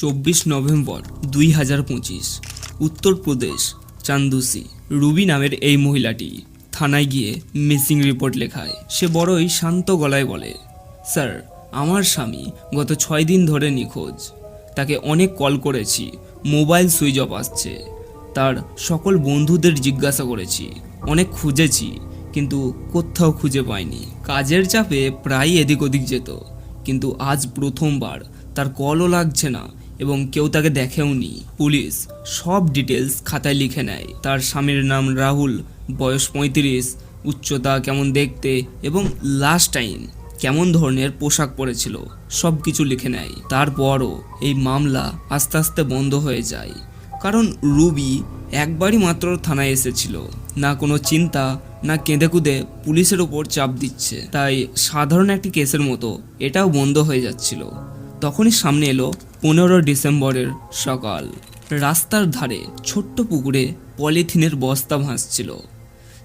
চব্বিশ নভেম্বর দুই হাজার পঁচিশ। উত্তরপ্রদেশ, চান্দুসি। রুবি নামের এই মহিলাটি থানায় গিয়ে মিসিং রিপোর্ট লেখায়। সে বড়ই শান্ত গলায় বলে, স্যার, আমার স্বামী গত ছয় দিন ধরে নিখোঁজ। তাকে অনেক কল করেছি, মোবাইল সুইচ অফ আসছে। তার সকল বন্ধুদের জিজ্ঞাসা করেছি, অনেক খুঁজেছি, কিন্তু কোথাও খুঁজে পাইনি। কাজের চাপে প্রায় এদিক ওদিক যেত, কিন্তু আজ প্রথমবার তার কলও লাগছে না। এবং কেউ তাকে দেখেওনি পুলিশ সব ডিটেলস খাতায় লিখে নেয়। তার স্বামীর নাম রাহুল, বয়স পঁয়ত্রিশ, উচ্চতা কেমন দেখতে এবং লাস্ট টাইম কেমন ধরনের পোশাক পরেছিল, সব কিছু লিখে নেয়। তারপরও এই মামলা আস্তে আস্তে বন্ধ হয়ে যায়। কারণ রুবি একবারই মাত্র থানায় এসেছিল। না কোনো চিন্তা, না কেঁদে কুদে পুলিশের ওপর চাপ দিচ্ছে। তাই সাধারণ একটি কেসের মতো এটাও বন্ধ হয়ে যাচ্ছিল। তখনই সামনে এলো পনেরো ডিসেম্বরের সকাল। রাস্তার ধারে ছোট্ট পুকুরে পলিথিনের বস্তা ভাসছিল।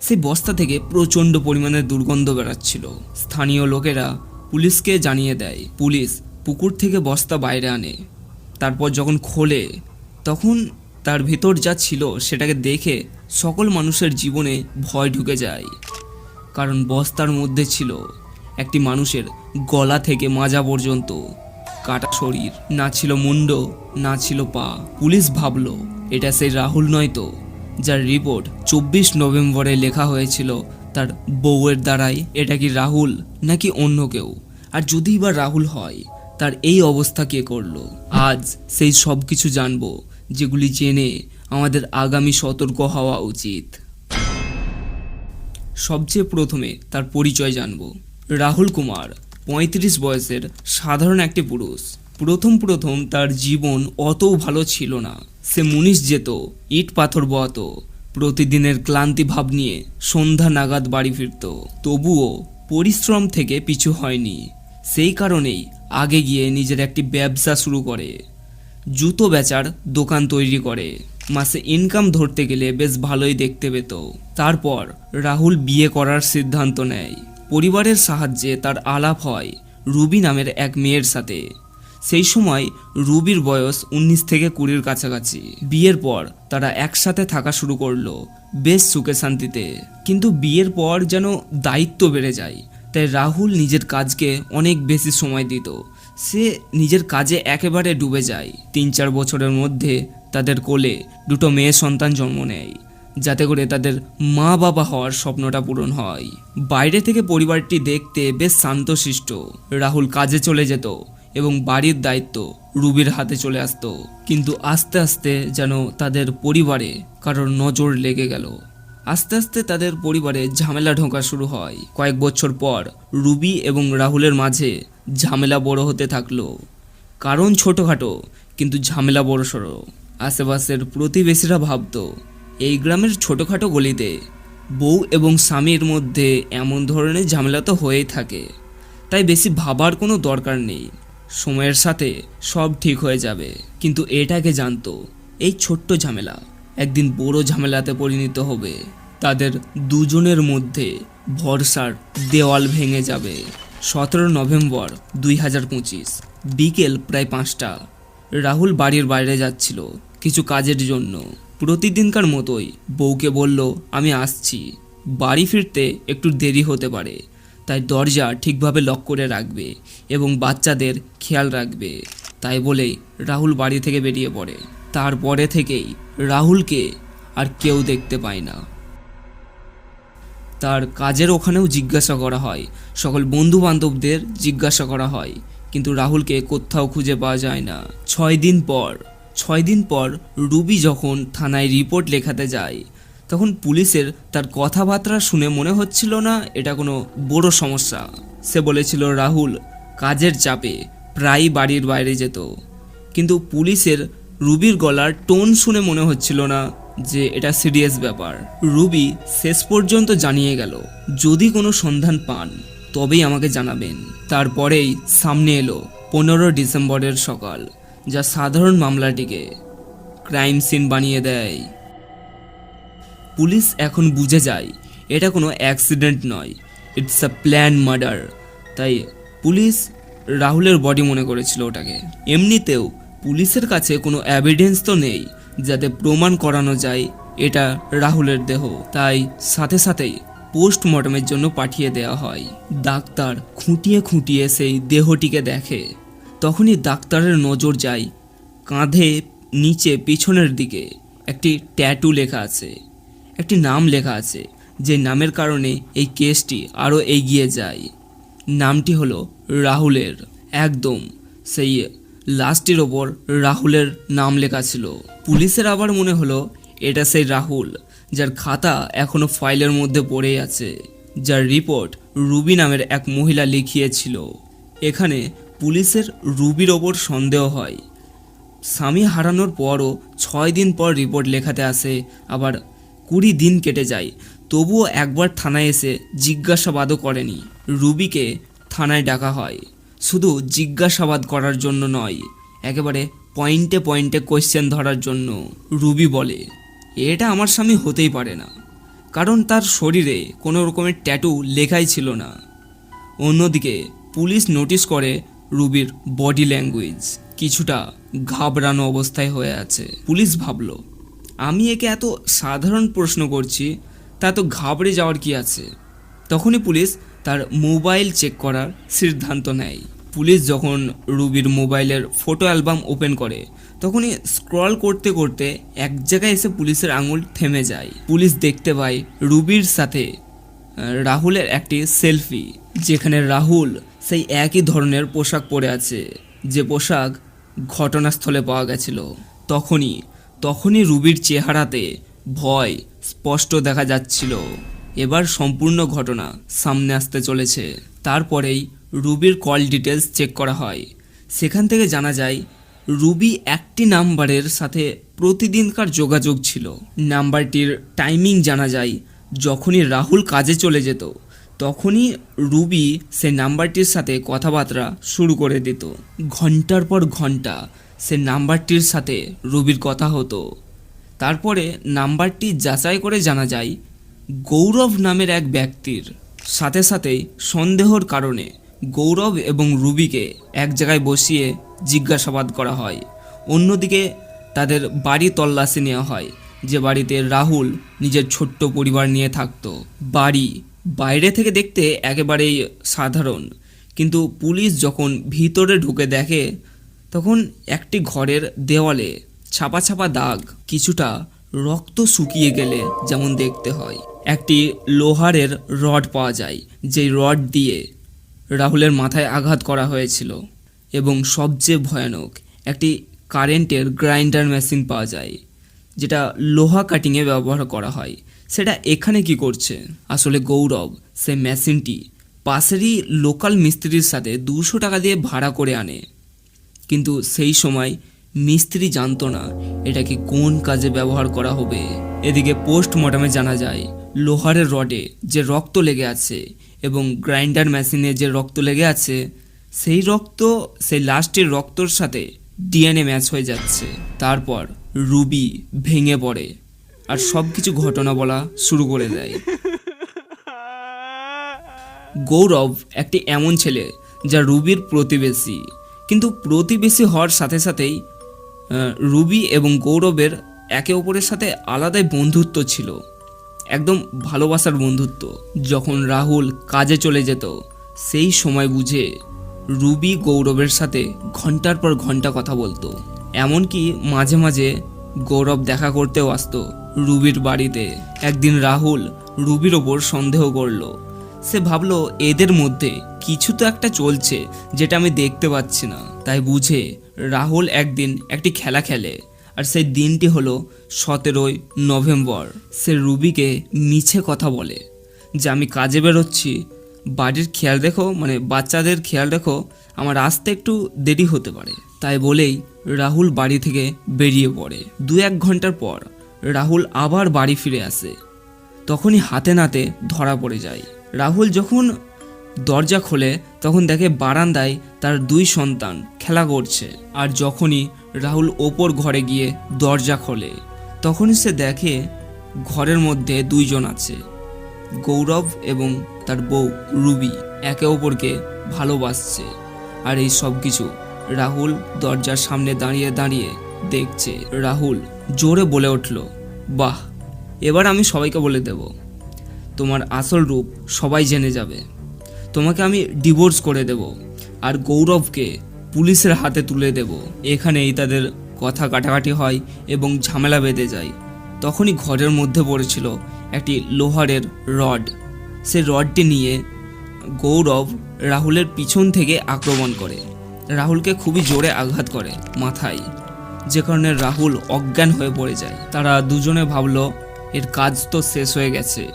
সেই বস্তা থেকে প্রচণ্ড পরিমাণে দুর্গন্ধ বেরাচ্ছিল। স্থানীয় লোকেরা পুলিশকে জানিয়ে দেয়, পুলিশ পুকুর থেকে বস্তা বাইরে আনে। তারপর যখন খোলে, তখন তার ভেতর যা ছিল সেটাকে দেখে সকল মানুষের জীবনে ভয় ঢুকে যায়। কারণ বস্তার মধ্যে ছিল একটি মানুষের গলা থেকে মাজা পর্যন্ত। কাটা শরীর। না ছিল মুন্ড, না ছিল পা। পুলিশ ভাবলো, এটা সেই রাহুল নয় তো? যার রিপোর্ট চব্বিশ নভেম্বরে লেখা হয়েছিল তার বউয়ের দ্বারাই। এটা কি রাহুল, নাকি অন্য কেউ? আর যদি বা রাহুল হয়, তার এই অবস্থা কে করল? আজ সেই সব কিছু জানব, যেগুলি জেনে আমাদের আগামী সতর্ক হওয়া উচিত। সবচেয়ে প্রথমে তার পরিচয় জানব। রাহুল কুমার পঁয়ত্রিশ বয়সের সাধারণ একটি পুরুষ। প্রথম প্রথম তার জীবন অতও ভালো ছিল না। সে মুনিশ যেত, ইট পাথর বয়াত, প্রতিদিনের ক্লান্তি ভাব নিয়ে সন্ধ্যা নাগাদ বাড়ি ফিরত। তবুও পরিশ্রম থেকে পিছু হয়নি। সেই কারণেই আগে গিয়ে নিজের একটি ব্যবসা শুরু করে। জুতো বেচার দোকান তৈরি করে। মাসে ইনকাম ধরতে গেলে বেশ ভালোই দেখতে পেত। তারপর রাহুল বিয়ে করার সিদ্ধান্ত নেয়। পরিবারের সাহায্যে তার আলাপ হয় রুবি নামের এক মেয়ের সাথে। সেই সময় রুবির বয়স উনিশ থেকে কুড়ির কাছাকাছি। বিয়ের পর তারা একসাথে থাকা শুরু করল বেশ সুখে শান্তিতে। কিন্তু বিয়ের পর যেন দায়িত্ব বেড়ে যায়, তাই রাহুল নিজের কাজকে অনেক বেশি সময় দিত। সে নিজের কাজে একেবারে ডুবে যায়। তিন চার বছরের মধ্যে তাদের কোলে দুটো মেয়ে সন্তান জন্ম নেয়। যাতে করে তাদের মা বাবা হওয়ার স্বপ্নটা পূরণ হয়। বাইরে থেকে পরিবারটি দেখতে বেশ শান্তশিষ্ট। রাহুল কাজে চলে যেত এবং বাড়ির দায়িত্ব রুবির হাতে চলে আসতো। কিন্তু আস্তে আস্তে যেন তাদের পরিবারে কারোর নজর লেগে গেল। আস্তে আস্তে তাদের পরিবারে ঝামেলা ঢোকা শুরু হয়। কয়েক বছর পর রুবি এবং রাহুলের মাঝে ঝামেলা বড় হতে থাকল। কারণ ছোটোখাটো, কিন্তু ঝামেলা বড় সড়ো আশেপাশের প্রতিবেশীরা ভাবতো এই গ্রামের ছোটোখাটো গলিতে বউ এবং স্বামীর মধ্যে এমন ধরনের ঝামেলা তো হয়েই থাকে। তাই বেশি ভাবার কোনো দরকার নেই। সময়ের সাথে সব ঠিক হয়ে যাবে। কিন্তু এটাকে জানতো, এই ছোট্ট ঝামেলা একদিন বড় ঝামেলাতে পরিণত হবে। তাদের দুজনের মধ্যে ভরসার দেওয়াল ভেঙে যাবে। সতেরো নভেম্বর দুই হাজার পঁচিশ বিকেল প্রায় পাঁচটা। রাহুল বাড়ির বাইরে যাচ্ছিল কিছু কাজের জন্য। প্রতিদিনকার মতোই বউকে বলল, আমি আসছি। বাড়ি ফিরতে একটু দেরি হতে পারে। তাই দরজা ঠিকভাবে লক করে রাখবে এবং বাচ্চাদের খেয়াল রাখবে। তাই বলেই রাহুল বাড়ি থেকে বেরিয়ে পড়ে। তারপরে থেকেই রাহুলকে আর কেউ দেখতে পায় না। তার কাজের ওখানেও জিজ্ঞাসা করা হয়। সকল বন্ধু বান্ধবদের জিজ্ঞাসা করা হয়। কিন্তু রাহুলকে কোথাও খুঁজে পাওয়া যায় না। ছয় দিন পর ছয় দিন পর রুবি যখন থানায় রিপোর্ট লেখাতে যায়, তখন পুলিশের তার কথাবার্তা শুনে মনে হচ্ছিল না এটা কোনো বড় সমস্যা। সে বলেছিল, রাহুল, কাজের চাপে প্রায়ই বাড়ির বাইরে যেত। কিন্তু পুলিশের রুবির গলার টোন শুনে মনে হচ্ছিল না যে এটা সিরিয়াস ব্যাপার। রুবি শেষ পর্যন্ত জানিয়ে গেল, যদি কোনো সন্ধান পান, তবেই আমাকে জানাবেন। তারপরেই সামনে এলো পনেরো ডিসেম্বরের সকাল। যা সাধারণ মামলাটিকে ক্রাইম সিন বানিয়ে দেয়। পুলিশ এখন বুঝে যায়, এটা কোনো অ্যাক্সিডেন্ট নয়, ইটস আ প্ল্যান মার্ডার। তাই পুলিশ রাহুলের বডি মনে করেছিল ওটাকে। এমনিতেও পুলিশের কাছে কোনো এভিডেন্স তো নেই যাতে প্রমাণ করানো যায় এটা রাহুলের দেহ। তাই সাথে সাথেই পোস্টমর্টমের জন্য পাঠিয়ে দেওয়া হয়। ডাক্তার খুঁটিয়ে খুঁটিয়ে সেই দেহটিকে দেখে। তখনই ডাক্তারের নজর যায়। কাঁধে, নিচে, পিছনের দিকে একটি ট্যাটু লেখা আছে। একটি নাম লেখা আছে, যে নামের কারণে এই কেসটি আরও এগিয়ে যায়। নামটি হলো রাহুলের। একদম, সেই লাস্টের ওপর রাহুলের নাম লেখা ছিল। পুলিশের আবার মনে হলো, এটা সেই রাহুল, যার খাতা এখনও ফাইলের মধ্যে পড়ে আছে, যার রিপোর্ট রুবি নামের এক মহিলা লিখিয়েছিল। এখানে পুলিশের রুবির ওপর সন্দেহ হয়। স্বামী হারানোর পরও ছয় দিন পর রিপোর্ট লেখাতে আসে, আবার কুড়ি দিন কেটে যায়। তবুও একবার থানায় এসে জিজ্ঞাসাবাদও করেনি। রুবিকে থানায় ডাকা হয়। শুধু জিজ্ঞাসাবাদ করার জন্য নয়, একেবারে পয়েন্টে পয়েন্টে কোয়েশ্চেন ধরার জন্য রুবি বলে, এটা আমার স্বামী হতেই পারে না। কারণ তার শরীরে কোনো রকমের ট্যাটু লেখাই ছিল না। অন্যদিকে পুলিশ নোটিশ করে রুবির বডি ল্যাঙ্গুয়েজ কিছুটা ঘাবড়ানো অবস্থায় হয়ে আছে। পুলিশ ভাবল, আমি একে এত সাধারণ প্রশ্ন করছি, তা তো ঘাবড়ে যাওয়ার কি আছে? তখনই পুলিশ তার মোবাইল চেক করার সিদ্ধান্ত নেয়। পুলিশ যখন রুবির মোবাইলের ফটো অ্যালবাম ওপেন করে, তখনই স্ক্রল করতে করতে এক জায়গায় এসে পুলিশের আঙুল থেমে যায়। পুলিশ দেখতে পায় রুবির সাথে রাহুলের একটি সেলফি, যেখানে রাহুল সেই একই ধরনের পোশাক পরে আছে, যে পোশাক ঘটনাস্থলে পাওয়া গেছিল। তখনই তখনই রুবির চেহারাতে ভয় স্পষ্ট দেখা যাচ্ছিল। এবার সম্পূর্ণ ঘটনা সামনে আসতে চলেছে। তারপরেই রুবির কল ডিটেলস চেক করা হয়। সেখান থেকে জানা যায়, রুবি একটি নাম্বারের সাথে প্রতিদিনকার যোগাযোগ ছিল। নাম্বারটির টাইমিং জানা যায় যখনই রাহুল কাজে চলে যেত। তখনই রুবি সে নাম্বারটির সাথে কথাবার্তা শুরু করে দিত। ঘণ্টার পর ঘণ্টা সে নাম্বারটির সাথে রুবির কথা হতো। তারপরে নাম্বারটি যাচাই করে জানা যায়, গৌরব নামের এক ব্যক্তির। সাথে সাথেই সন্দেহর কারণে গৌরব এবং রুবিকে এক জায়গায় বসিয়ে জিজ্ঞাসাবাদ করা হয়। অন্যদিকে তাদের বাড়ি তল্লাশি নেওয়া হয়, যে বাড়িতে রাহুল নিজের ছোট্ট পরিবার নিয়ে থাকতো। বাড়ি বাইরে থেকে দেখতে একেবারেই সাধারণ। কিন্তু পুলিশ যখন ভিতরে ঢুকে দেখে, তখন একটি ঘরের দেওয়ালে ছাপা ছাপা দাগ কিছুটা রক্ত শুকিয়ে গেলে যেমন দেখতে হয়। একটি লোহারের রড পাওয়া যায়, যেই রড দিয়ে রাহুলের মাথায় আঘাত করা হয়েছিল। এবং সবচেয়ে ভয়ানক, একটি কারেন্টের গ্রাইন্ডার মেশিন পাওয়া যায়, যেটা লোহা কাটিংয়ে ব্যবহার করা হয়। সেটা এখানে কি করছে? আসলে গৌরব, সে মেশিনটি পাশেরই লোকাল মিস্ত্রির সাথে দুশো টাকা দিয়ে ভাড়া করে আনে। কিন্তু সেই সময় মিস্ত্রি জানতো না এটাকে কোন কাজে ব্যবহার করা হবে। এদিকে পোস্টমর্টমে জানা যায় লোহারের রডে যে রক্ত লেগে আছে এবং গ্রাইন্ডার মেশিনে যে রক্ত লেগে আছে, সেই রক্ত, সেই লাস্টের রক্তর সাথে ডিএনএ ম্যাচ হয়ে যাচ্ছে। তারপর রুবি ভেঙে পড়ে। আর সব কিছু ঘটনা বলা শুরু করে দেয়। গৌরব একটি এমন ছেলে যা রুবির প্রতিবেশী। কিন্তু প্রতিবেশী হওয়ার সাথে সাথেই রুবি এবং গৌরবের একে অপরের সাথে আলাদাই বন্ধুত্ব ছিল। একদম ভালোবাসার বন্ধুত্ব। যখন রাহুল কাজে চলে যেত, সেই সময় বুঝে রুবি গৌরবের সাথে ঘণ্টার পর ঘণ্টা কথা বলতো। এমনকি মাঝে মাঝে গৌরব দেখা করতেও আসতো। রুবির বাড়িতে। একদিন রাহুল রুবির ওপর সন্দেহ করল। সে ভাবলো, এদের মধ্যে কিছু তো একটা চলছে যেটা আমি দেখতে পাচ্ছি না। তাই বুঝে রাহুল একদিন একটি খেলা খেলে আর সেই দিনটি হলো সতেরোই নভেম্বর। সে রুবিকে মিছে কথা বলে, যে আমি কাজে বেরোচ্ছি। বাড়ির খেয়াল রেখো মানে বাচ্চাদের খেয়াল রেখো, আমার আসতে একটু দেরি হতে পারে। তাই বলেই রাহুল বাড়ি থেকে বেরিয়ে পড়ে। দু এক ঘণ্টার পর রাহুল আবার বাড়ি ফিরে আসে। তখনই হাতে নাতে ধরা পড়ে যায়। রাহুল যখন দরজা খোলে, তখন দেখে বারান্দায় তার দুই সন্তান খেলা করছে। আর যখনই রাহুল ওপর ঘরে গিয়ে দরজা খোলে, তখনই সে দেখে ঘরের মধ্যে দুইজন আছে। গৌরব এবং তার বউ রুবি একে অপরকে ভালোবাসছে। আর এই সব কিছু রাহুল দরজার সামনে দাঁড়িয়ে দাঁড়িয়ে দেখছে। রাহুল জোরে বলে উঠল বাহ, এবার আমি সবাইকে বলে দেব। তোমার আসল রূপ সবাই জেনে যাবে। তোমাকে আমি ডিভোর্স করে দেব আর গৌরবকে পুলিশের হাতে তুলে দেব। এখানেই তাদের কথা কাটাকাটি হয় এবং ঝামেলা বেঁধে যায়। তখনই ঘরের মধ্যে পড়েছিল একটি লোহারের রড। সে রডটি নিয়ে গৌরব রাহুলের পিছন থেকে আক্রমণ করে। রাহুলকে খুবই জোরে আঘাত করে মাথায়। যে কারণে রাহুল অজ্ঞান হয়ে পড়ে যায়। তারা দুজনে ভাবলো, এর কাজ তো শেষ হয়ে গেছে।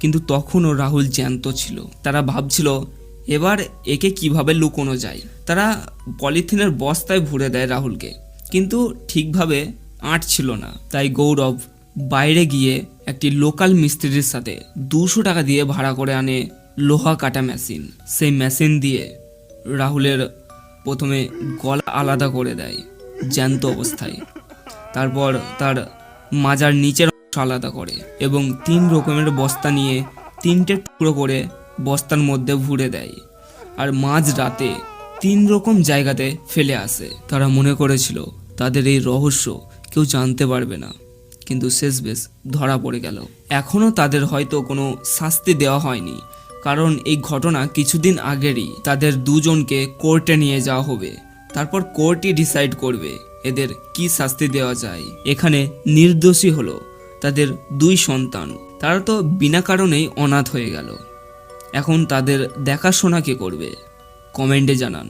কিন্তু তখনও রাহুল জ্যান্ত ছিল। তারা ভাবছিল, এবার একে কীভাবে লুকোনো যায়? তারা পলিথিনের বস্তায় ভরে দেয় রাহুলকে। কিন্তু ঠিকভাবে আঁটছিল না। তাই গৌরব বাইরে গিয়ে একটি লোকাল মিস্ত্রির সাথে দুশো টাকা দিয়ে ভাড়া করে আনে লোহা কাটা মেশিন। সেই মেশিন দিয়ে রাহুলের প্রথমে গলা আলাদা করে দেয়। জ্যান্ত অবস্থায়। তারপর তার মাজার নিচের অংশ আলাদা করে এবং তিন রকমের বস্তা নিয়ে তিনটে টুকরো করে বস্তার মধ্যে ভুরে দেয়। আর মাঝ রাতে তিন রকম জায়গাতে ফেলে আসে। তারা মনে করেছিল তাদের এই রহস্য কেউ জানতে পারবে না। কিন্তু শেষ বেশ ধরা পড়ে গেল। এখনও তাদের হয়তো কোনো শাস্তি দেওয়া হয়নি। কারণ এই ঘটনা কিছুদিন আগেরই। তাদের দুজনকে কোর্টে নিয়ে যাওয়া হবে। তারপর কোর্টই ডিসাইড করবে এদের কি শাস্তি দেওয়া যায়। এখানে নির্দোষী হলো তাদের দুই সন্তান। তারা তো বিনা কারণেই অনাথ হয়ে গেল। এখন তাদের দেখাশোনা কে করবে? কমেন্টে জানান।